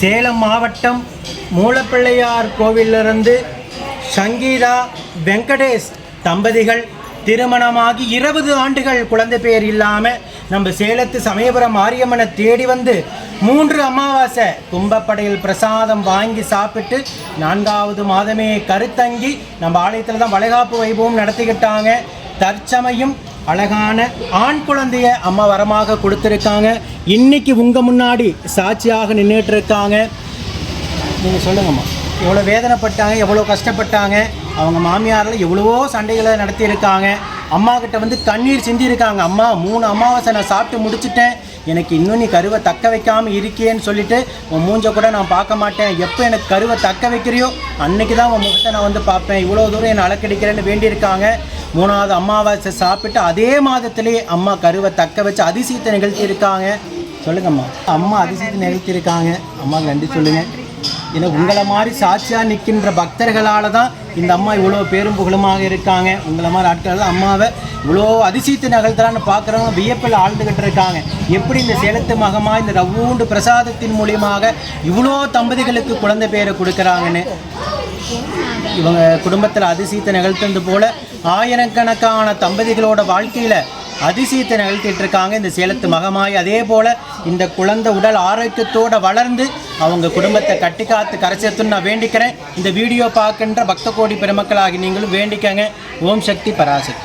சேலம் மாவட்டம் மூலப்பிள்ளையார் கோவிலிருந்து சங்கீதா வெங்கடேஷ் தம்பதிகள் திருமணமாகி இருபது ஆண்டுகள் குழந்தை பேர் இல்லாமல் நம்ம சேலத்து சமயபுரம் மாரியம்மனை தேடி வந்து மூன்று அமாவாசை கும்பப்படையில் பிரசாதம் வாங்கி சாப்பிட்டு நான்காவது மாதமே கருத்தங்கி நம்ம ஆலயத்தில் தான் வளைகாப்பு வைபவம் நடத்திக்கிட்டாங்க. தற்சமயம் அழகான ஆண் குழந்தைய அம்மா வரமாக கொடுத்துருக்காங்க. இன்னைக்கு உங்கள் முன்னாடி சாட்சியாக நின்றுட்டு இருக்காங்க நீங்கள் சொல்லுங்கம்மா. எவ்வளோ வேதனைப்பட்டாங்க எவ்வளோ கஷ்டப்பட்டாங்க அவங்க மாமியாரில் எவ்வளவோ சண்டைகளை நடத்தியிருக்காங்க. அம்மா கிட்ட வந்து கண்ணீர் சிந்தியிருக்காங்க. அம்மா மூணு அமாவாசை நான் சாப்பிட்டு முடிச்சுட்டேன். எனக்கு இன்னும் நீ கருவை தக்க வைக்காமல் இருக்கியேன்னு சொல்லிட்டு உன் மூஞ்ச கூட நான் பார்க்க மாட்டேன். எப்போ எனக்கு கருவை தக்க வைக்கிறியோ அன்னைக்கு தான் உன் முகத்தை நான் வந்து பார்ப்பேன். இவ்வளோ தூரம் என்னை அலக்கடிக்கிறேன்னு வேண்டியிருக்காங்க. மூணாவது அம்மாவாசை சாப்பிட்டு அதே மாதத்திலேயே அம்மா கருவை தக்க வச்சு அதிசயத்தை நிகழ்த்தி இருக்காங்க சொல்லுங்கம்மா. அம்மா அதிசயத்தை நிகழ்த்தி இருக்காங்க அம்மாவுக்கு நன்றி சொல்லுங்கள் ஏன்னா உங்களை மாதிரி சாட்சியாக நிற்கின்ற பக்தர்களால் தான் இந்த அம்மா இவ்வளோ பேரும் புகழுமாக இருக்காங்க. உங்களை மாதிரி ஆட்கள் தான் அம்மாவை இவ்வளோ அதிசயத்து நகழ்த்தலான்னு பார்க்குறவங்க வியப்பில் ஆழ்ந்துக்கிட்டு இருக்காங்க. எப்படி இந்த சேலத்து மகமாக இந்த ரவ்வூண்டு பிரசாதத்தின் மூலியமாக இவ்வளோ தம்பதிகளுக்கு குழந்தை பேரை கொடுக்குறாங்கன்னு? இவங்க குடும்பத்தில் அதிசயத்தை நிகழ்த்துறது போல் ஆயிரக்கணக்கான தம்பதிகளோட வாழ்க்கையில் அதிசயத்தை நிகழ்த்திட்டு இருக்காங்க இந்த சேலத்து மகமாய். அதே போல் இந்த குழந்தை உடல் ஆரோக்கியத்தோடு வளர்ந்து அவங்க குடும்பத்தை கட்டி காத்து கரை சேர்த்துன்னு நான் வேண்டிக்கிறேன். இந்த வீடியோ பார்க்கின்ற பக்த கோடி பெருமக்களாகி நீங்களும் வேண்டிக்கங்க. ஓம் சக்தி பராசக்தி.